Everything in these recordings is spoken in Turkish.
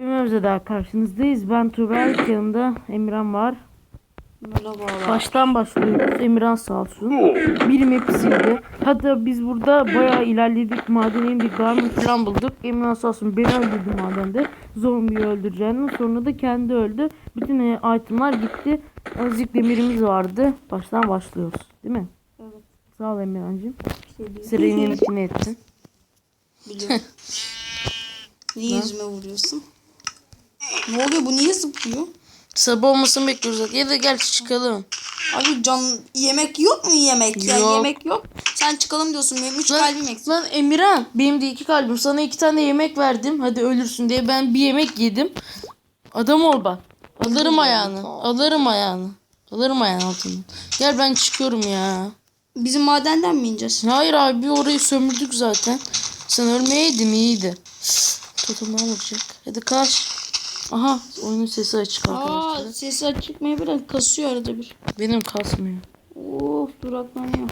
Bilmiyoruz daha karşınızdayız. Ben Tuğberk yanımda Emirhan var. Merhabalar. Baştan başlıyoruz. Emirhan sağ olsun. Bir mapsiydi. Hatta biz burada bayağı ilerledik. Madene indik. Diamond falan bulduk. Emirhan sağ olsun beni öldürdü madende. Zombiyi öldüreceğini. Sonra da kendi öldü. Bütün e, itemlar gitti. Azıcık demirimiz vardı. Baştan başlıyoruz. Değil mi? Evet. Sağ ol Emirhan'cığım. Bir şey değil. Serenin içine ettin. Biliyorum. niye yüzüme vuruyorsun? Ne oluyor bu niye zıplıyor? Sabah olmasını bekliyoruz. Ya da gel çıkalım. Abi can yemek yok mu yemek? Ya Yok. yemek yok. Sen çıkalım diyorsun benim üç Lan, kalbim eksik. lan Emirhan benim de iki kalbim. Sana iki tane yemek verdim. Hadi ölürsün diye ben bir yemek yedim. Adam ol bak. Alırım ayağını. Alırım ayağını. Alırım ayağını altından. Gel ben çıkıyorum ya. Bizim madenden mi ineceğiz? Hayır abi orayı sömürdük zaten. Sen ölmeyeydin iyiydi. Totemden vuracak. Hadi kaç. Aha oyunun sesi açık Aa arkadaşlar. sesi açık mı biraz kasıyor arada bir. Benim kasmıyor. Of duraklanıyor.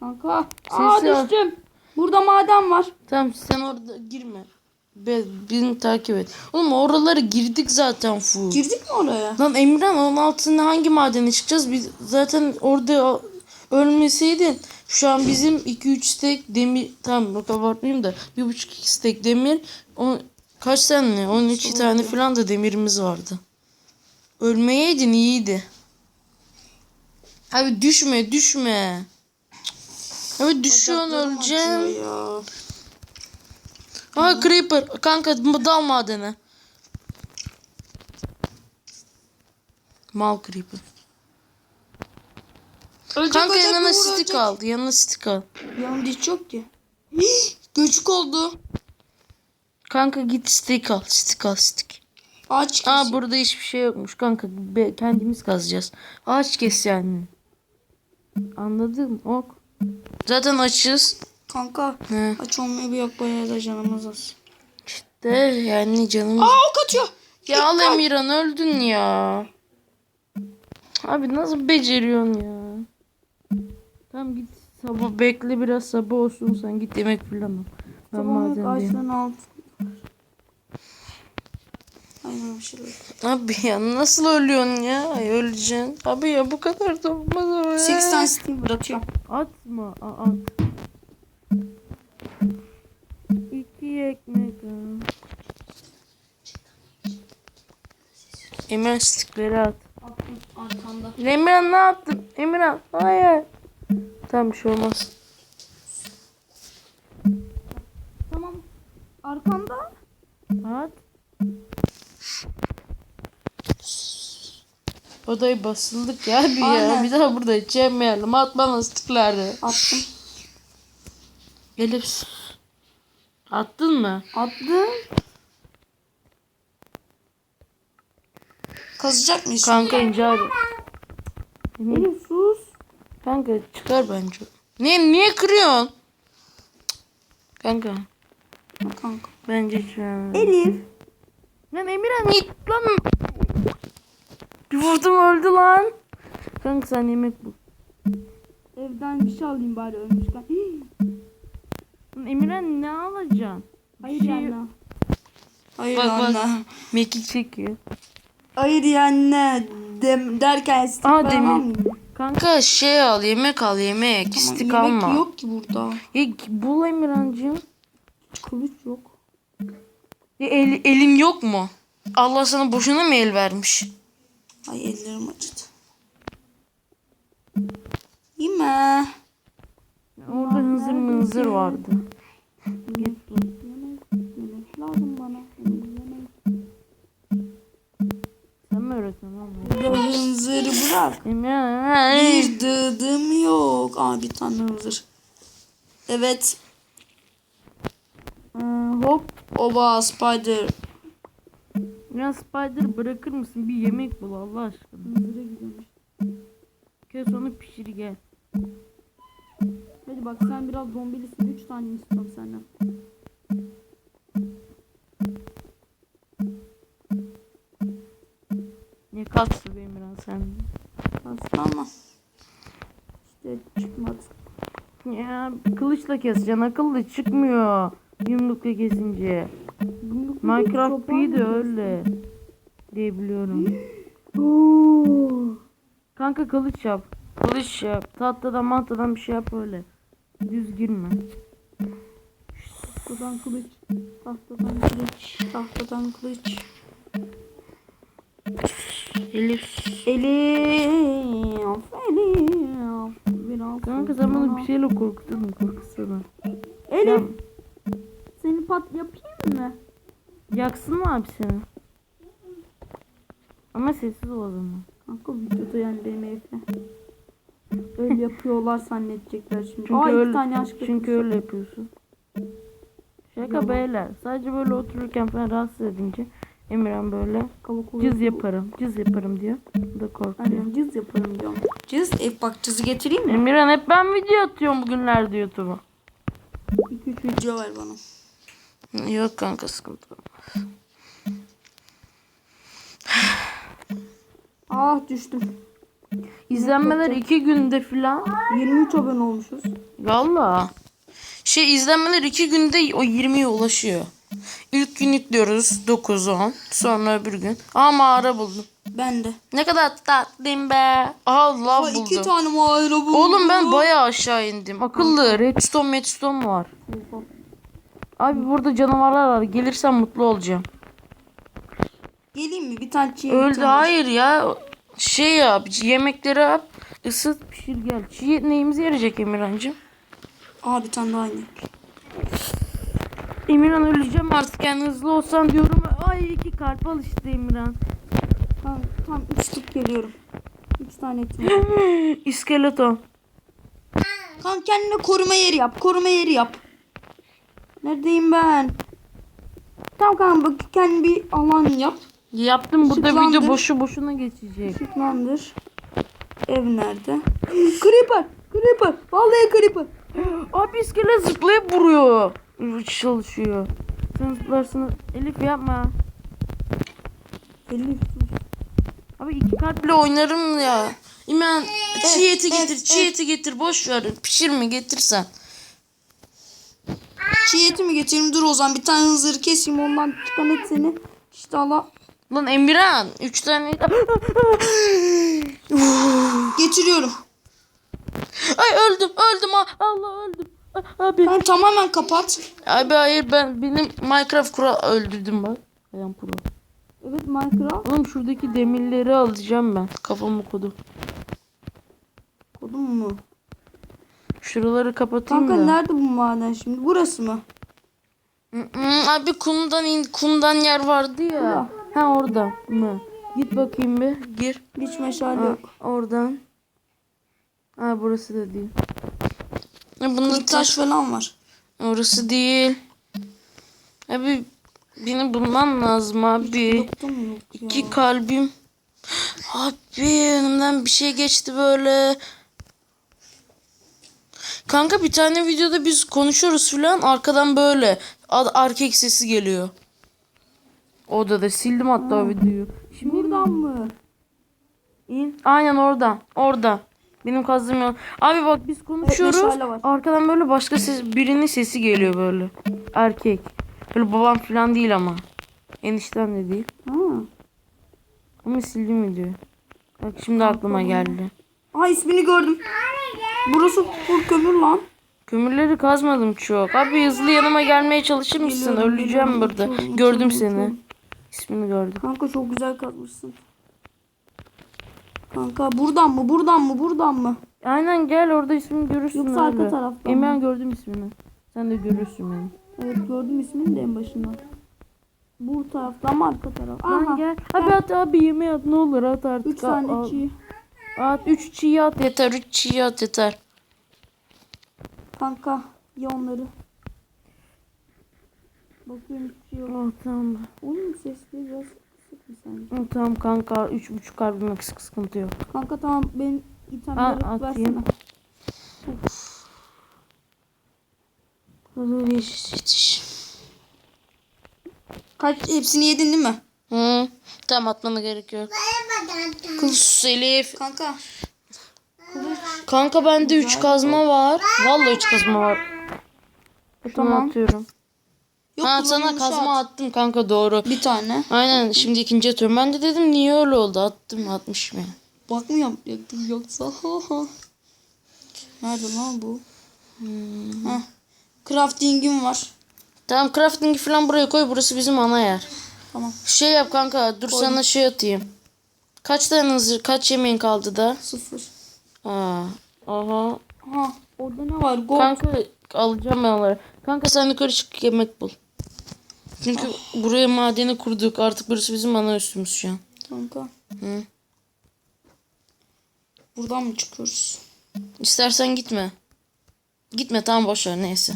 Kanka. Aa Sesi al. düştüm. Burada maden var. Tamam sen orada girme. Be, beni takip et. Oğlum oralara girdik zaten full. Girdik mi oraya? Lan Emirhan onun altında hangi madene çıkacağız? Biz zaten orada ölmeseydin şu an bizim 2-3 stek demir tamam bak abartmayayım da 1.5-2 stek demir on, kaç tane 12 tane falan da demirimiz vardı. Ölmeyeydin iyiydi. Abi düşme düşme. Abi düşüyorsun Ya. Ha creeper kanka dal madene. Mal creeper. Ölecek, Kanka ölecek, yanına ölecek. al. Yanına stick al. Yanımda hiç yok ki. Göçük oldu. Kanka git stick al. Stick al stick. Ağaç Aa kesin. burada hiçbir şey yokmuş kanka. Be- kendimiz kazacağız. Ağaç kes yani. Anladın ok. Zaten açız. Kanka He. aç olmayı bir yok bayağı da canımız az. De yani canımız. Aa ok atıyor. ya al Emirhan öldün ya. Abi nasıl beceriyorsun ya? Tamam git sabah bekle biraz sabah olsun sen git yemek falan al. Ben Tamam madendeyim. ağaçların altı. Abi ya nasıl ölüyorsun ya? Ay, öleceksin. Abi ya bu kadar da olmaz ama. 8 tane steam bırakıyorum. Atma. Aa, at. İki ekmek. Emirhan stikleri at. Attım arkanda. Emirhan ne yaptın? Emirhan hayır. Tamam bir şey olmaz. Tamam. Arkanda. At. Odayı basıldık ya bir ya. Aynen. Bir daha burada içemeyelim. At bana stikleri. Attım. Elif. Attın mı? Attım. Kazacak mıyız? Kanka ince hadi. Elif sus. Kanka çıkar bence. Niye niye kırıyorsun? Kanka Kanka. bence an. Elif. Lan Emirhan git lan. Bir vurdum öldü lan. Kanka sen yemek bul. Evden bir şey alayım bari ölmüşken. Emirhan ne alacaksın? Hayır şey- anne. Hayır Bak, bak. anne. Mekik çekiyor. Hayır ya anne. Dem derken stick Aa, demir. Kanka şey al yemek al yemek. Tamam, İstik yemek alma. yok ki burada. Ya, bul Emirhan'cığım. Kılıç yok. Ya, el, elin yok mu? Allah sana boşuna mı el vermiş? Ay ellerim acıdı. Yeme. Orada hınzır mınzır vardı. Yemek, lazım bana. Sen mi öğretiyorsun lan? hınzırı bırak. Bir dıdım yok. Aa bir tane hınzır. Evet. Ee, hop. Oba spider. Ya Spider bırakır mısın? Bir yemek bul Allah aşkına. Hınzıra gidiyormuş. Kes onu pişir gel. Hadi bak sen biraz zombilisin. Üç tane istiyorum senden. Ne kastı be Emirhan sen? Aslında ama. İşte çıkmadı. Ya kılıçla keseceksin akıllı çıkmıyor. Yumrukla kesince. Yumruk Minecraft P de öyle. Diyebiliyorum. Oo. Kanka kılıç yap. Kılıç yap. Tahtadan mantadan bir şey yap öyle. Düz girme. Tahtadan kılıç. Tahtadan kılıç. Tahtadan kılıç. Elif. Elif. Elif. Biraz Kanka sen bana bir şeyle korkuttun korkutsana. Elif. Seni pat yapayım mı? Yaksın mı abi seni? Ama sessiz ol o zaman. Kanka videoda yani benim evde. Öyle yapıyorlar zannedecekler şimdi. Çünkü Aa öyle, iki tane aşk çünkü öyle yapıyorsun. Şaka beyler. Sadece böyle otururken falan rahatsız edince Emirhan böyle cız yaparım, cız yaparım diyor. Bu da korkuyor. Aynen cız yaparım diyorum. Cız e bak cızı getireyim mi? Emirhan hep ben video atıyorum bugünlerde YouTube'a. 2-3 video ver bana. Yok kanka sıkıntı. yok. Ah düştüm. İzlenmeler iki günde filan. 23 abone olmuşuz. Valla. Şey izlenmeler iki günde o 20'ye ulaşıyor. İlk gün yüklüyoruz 9-10. Sonra öbür gün. Aa mağara buldum. Ben de. Ne kadar tatlıyım be. Aha lav Aa, iki buldum. tane mağara buldum. Oğlum ben bayağı aşağı indim. Akıllı. Redstone redstone var? Abi burada canavarlar var. Gelirsen mutlu olacağım. Geleyim mi? Bir tane çiğ Öldü tane- hayır ya. Şey yap. Yemekleri yap. Isıt pişir gel. Çiğ neyimize yarayacak Emirhan'cığım? Aa bir tane daha inek. Emirhan öleceğim artık yani hızlı olsan diyorum. Ay iki kalp al işte Emirhan. Tamam, tam 3 tık geliyorum. 3 tane etim. İskeleton. Kanka kendine koruma yeri yap. Koruma yeri yap. Neredeyim ben? Tamam kanka bak kendine bir alan yap. Yaptım burada Işıklandır. video boşu boşuna geçecek. Işıklandır. Ev nerede? creeper. Creeper. Vallahi creeper. Abi iskelet zıplayıp vuruyor. Çalışıyor. Sen zıplarsın. Elif yapma. Elif. Abi iki kalple oynarım ya. İmen çiğ eti evet, getir, çiğ eti getir. Boş ver. Pişirme getirsen. Çiğ eti mi getireyim? Dur o zaman bir tane hızır keseyim ondan çıkan et seni. İşte Allah. Lan Emirhan, üç tane. Getiriyorum. Ay öldüm, öldüm. ha. Allah öldüm. Abi. Kanka tamamen kapat. Abi hayır ben benim Minecraft kura öldürdüm bak. Ayağım pro. Evet Minecraft. Oğlum şuradaki demirleri alacağım ben. Kafamı kodu. Kodum mu? Şuraları kapatayım Kanka da. nerede bu maden şimdi? Burası mı? Abi kumdan in, kumdan yer vardı ya. Ha orada mı? Git bakayım bir. Gir. Hiç meşale Ha, yok. oradan. Ha burası da değil. Ha, bunu Kırık taş falan var. Orası değil. Abi beni bulman lazım abi. Yoktu mu yok ya. İki kalbim. Abi önümden bir şey geçti böyle. Kanka bir tane videoda biz konuşuyoruz filan arkadan böyle ad- erkek sesi geliyor. Odada sildim hatta o videoyu. Şimdi Buradan mı? in. Aynen oradan. Orada. Benim kazdığım yol. Abi bak biz konuşuyoruz. var. arkadan böyle başka ses birinin sesi geliyor böyle. Erkek. Böyle babam filan değil ama. Enişten de değil. Ha. Ama sildim videoyu. Bak şimdi aklıma geldi. Aa ismini gördüm. Burası full kömür lan. Kömürleri kazmadım çok. Abi hızlı yanıma gelmeye çalışır mısın? Geliyorum, Öleceğim geliyorum. burada. Uçuyorum, Gördüm uçuyorum, seni. İsmini gördüm. Kanka çok güzel kazmışsın. Kanka buradan mı? Buradan mı? Buradan mı? Aynen gel orada ismini görürsün Yoksa arka öyle. taraftan Emirhan mı? gördüm ismini. Sen de görürsün beni. Evet gördüm ismini de en başında. Bu taraftan mı arka taraf? Lan Aha. gel. Abi at abi yemeğe at ne olur at artık. 3 tane Al- çiğ. At 3 çiğ at yeter. 3 çiğ at yeter. Kanka ye onları. Bakıyorum yok. Oh, tamam. Oyun sesli biraz kısık mı sence? Oh, tamam kanka 3.5 kalbim sık- sıkıntı yok. Kanka tamam benim itemleri versene. Hadi yetiş yetiş. Kaç hepsini yedin değil mi? Hı. Tamam atmana gerek yok. Kız Elif. Kanka. Kanka bende 3 kazma var. Vallahi 3 kazma var. Şunu Tamam. atıyorum. Yok, ha sana kazma at. attım kanka doğru. Bir tane. Aynen şimdi ikinci atıyorum. Ben de dedim niye öyle oldu attım atmış mı? Bakmıyorum yaktım yoksa. Nerede lan bu? Hmm. Heh. Crafting'im var. Tamam crafting'i falan buraya koy burası bizim ana yer. Tamam. Şey yap kanka dur sana şey atayım. Kaç tane hazır kaç yemeğin kaldı da? Sıfır. Aa, aha. Ha orada ne var? Gold. Kanka alacağım ben onları. Kanka sen yukarı çık yemek bul. Çünkü buraya madeni kurduk. Artık burası bizim ana üstümüz şu an. Kanka. Hı. Buradan mı çıkıyoruz? İstersen gitme. Gitme tamam boş ver neyse.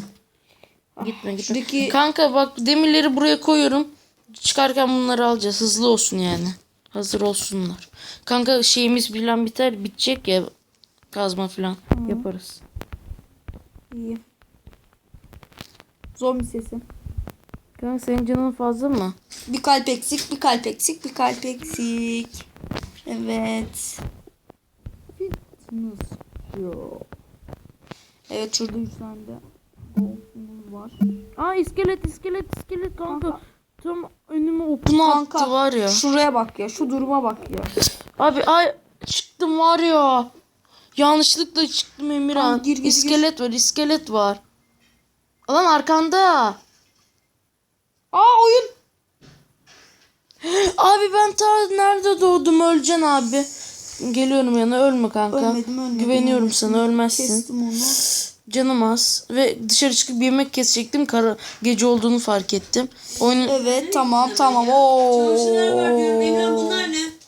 Gitme gitme. Şuradaki- Kanka bak demirleri buraya koyuyorum. Çıkarken bunları alacağız. Hızlı olsun yani. Hazır olsunlar. Kanka şeyimiz falan biter. Bitecek ya. Kazma falan yaparız. İyi. Zombi sesi. Kanka senin canın fazla mı? Bir kalp eksik, bir kalp eksik, bir kalp eksik. Evet. Fitness yok. Evet şurada üç tane de var. Aa iskelet iskelet iskelet kanka. Tam önüme okunu Kanka, attı var ya. Şuraya bak ya, şu duruma bak ya. Abi ay çıktım var ya. Yanlışlıkla çıktım Emirhan. Tamam, gir, gir, gir. iskelet var iskelet var. Lan arkanda. Aa oyun. Abi ben ta nerede doğdum öleceksin abi. Geliyorum yana ölme kanka. Ölmedim, ölmedim, Güveniyorum ölmedim. sana ölmezsin. Kestim onu. Canım az. Ve dışarı çıkıp bir yemek kesecektim. Kara, gece olduğunu fark ettim. Oyunun Evet tamam tamam. Oo. Çamaşırlar var diyorum. Emrah bunlar ne?